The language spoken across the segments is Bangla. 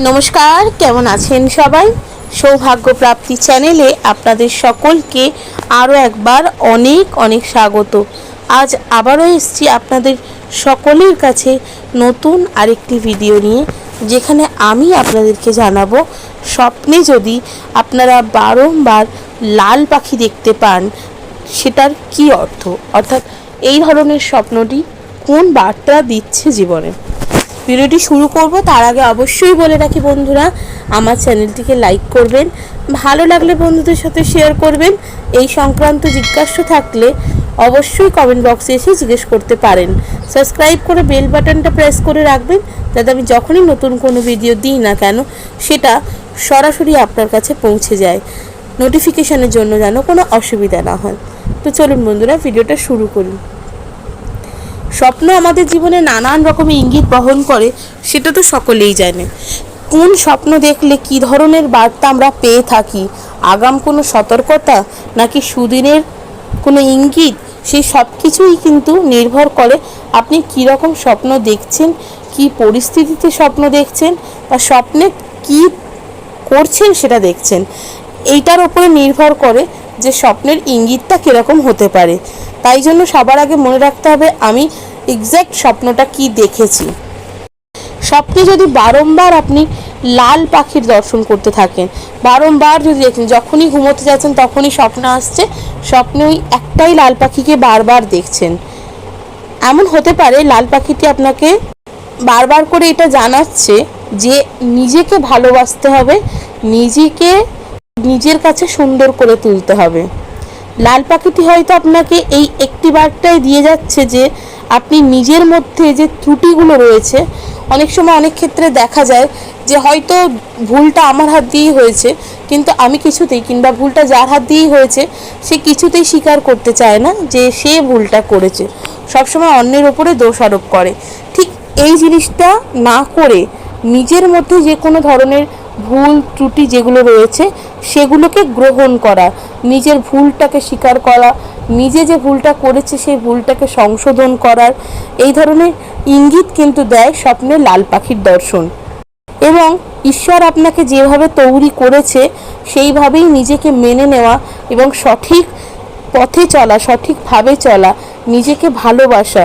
নমস্কার, কেমন আছেন সবাই? সৌভাগ্য প্রাপ্তি চ্যানেলে আপনাদের সকলকে আরও একবার অনেক অনেক স্বাগত। আজ আবারও এসছি আপনাদের সকলের কাছে নতুন আরেকটি ভিডিও নিয়ে, যেখানে আমি আপনাদেরকে জানাব স্বপ্নে যদি আপনারা বারংবার লাল পাখি দেখতে পান, সেটার কি অর্থ? অর্থাৎ এই ধরনের স্বপ্নটি কোন বার্তা দিচ্ছে জীবনে? ভিডিওটি শুরু করব, তার আগে অবশ্যই বলে রাখি বন্ধুরা, আমার চ্যানেলটিকে লাইক করবেন, ভালো লাগলে বন্ধুদের সাথে শেয়ার করবেন, এই সংক্রান্ত জিজ্ঞাসা থাকলে অবশ্যই কমেন্ট বক্সে এসে জিজ্ঞেস করতে পারেন। সাবস্ক্রাইব করে বেল বাটনটা প্রেস করে রাখবেন, যাতে আমি যখনই নতুন কোনো ভিডিও দিই না কেন, সেটা সরাসরি আপনার কাছে পৌঁছে যায় নোটিফিকেশনের জন্য যেন কোনো অসুবিধা না হয়। তো চলুন বন্ধুরা ভিডিওটা শুরু করি। স্বপ্ন আমাদের জীবনে নানান রকমের ইঙ্গিত বহন করে, সেটা তো সকলেই জানে। কোন স্বপ্ন দেখলে কি ধরনের বার্তা আমরা পেয়ে থাকি? আগাম কোনো সতর্কতা নাকি সুদিনের কোনো ইঙ্গিত? সেই সব কিছুই কিন্তু নির্ভর করে আপনি কী রকম স্বপ্ন দেখছেন, কি পরিস্থিতিতে স্বপ্ন দেখছেন বা স্বপ্নে কি করছেন সেটা দেখছেন। এইটার ওপরে নির্ভর করে যে স্বপ্নের ইঙ্গিতটা কীরকম হতে পারে। তাই জন্য সবার আগে মনে রাখতে হবে, আমি এক্স্যাক্ট স্বপ্নটা কি দেখেছি। স্বপ্নে যদি বারংবার আপনি লাল পাখির দর্শন করতে থাকেন, বারংবার যদি দেখেন, যখনই ঘুমোতে যাচ্ছেন তখনই স্বপ্ন আসছে, স্বপ্নে ওই একটাই লাল পাখিকে বারবার দেখছেন। এমন হতে পারে লাল পাখিটি আপনাকে বারবার করে এটা জানাচ্ছে যে নিজেকে ভালোবাসতে হবে, নিজেকে নিজের কাছে সুন্দর করে তুলতে হবে। লাল পাখিটি হয়তো আপনাকে এই একটি বার্তায় দিয়ে যাচ্ছে যে আপনি নিজের মধ্যে যে ত্রুটিগুলো রয়েছে, অনেক সময় অনেক ক্ষেত্রে দেখা যায় যে হয়তো ভুলটা আমার হাত দিয়েই হয়েছে, কিন্তু আমি কিছুতেই কিংবা ভুলটা যার হাত দিয়েই হয়েছে, সে কিছুতেই স্বীকার করতে চায় না যে সে ভুলটা করেছে। সবসময় অন্যের ওপরে দোষ আরোপ করে। ঠিক এই জিনিসটা না করে নিজের মধ্যে যে কোনো ধরনের ভুল ত্রুটি যেগুলো রয়েছে সেগুলোকে গ্রহণ করা, নিজের ভুলটাকে স্বীকার করা, নিজে যে ভুলটা করেছে সেই ভুলটাকে সংশোধন করার এই ধরনের ইঙ্গিত কিন্তু দেয় স্বপ্নে লাল পাখির দর্শন। এবং ঈশ্বর আপনাকে যেভাবে তৈরি করেছে, সেইভাবেই নিজেকে মেনে নেওয়া এবং সঠিক পথে চলা সঠিকভাবে চলা, নিজেকে ভালোবাসা,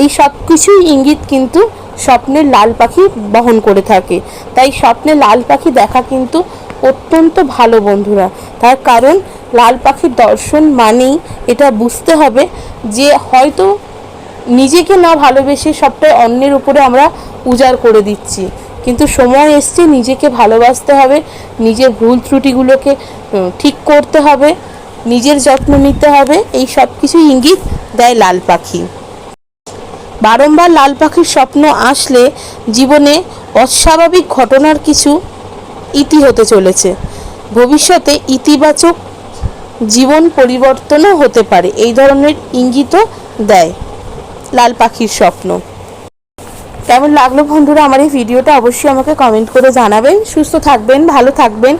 এই সব কিছুই ইঙ্গিত কিন্তু স্বপ্নের লাল পাখি বহন করে থাকে। তাই স্বপ্নে লাল পাখি দেখা কিন্তু অত্যন্ত ভালো, বন্ধুরা। তার কারণ, লাল পাখির দর্শন মানেই এটা বুঝতে হবে যে হয়তো নিজেকে না ভালোবেসে সবটাই অন্যের উপরে আমরা উজাড় করে দিচ্ছি। কিন্তু সময় এসছে, নিজেকে ভালোবাসতে হবে, নিজের ভুল ত্রুটিগুলোকে ঠিক করতে হবে, নিজের যত্ন নিতে হবে। এই সব কিছু ইঙ্গিত দেয় লাল পাখি। বারংবার লাল পাখির স্বপ্ন আসলে জীবনে অস্বাভাবিক ঘটনার কিছু ইতি হতে চলেছে। ভবিষ্যতে ইতিবাচক জীবন পরিবর্তনও হতে পারে, এই ধরনের ইঙ্গিতও দেয় লাল পাখির স্বপ্ন। কেমন লাগল বন্ধুরা আমার এই ভিডিওটা অবশ্যই আমাকে কমেন্ট করে জানাবেন। সুস্থ থাকবেন, ভালো থাকবেন।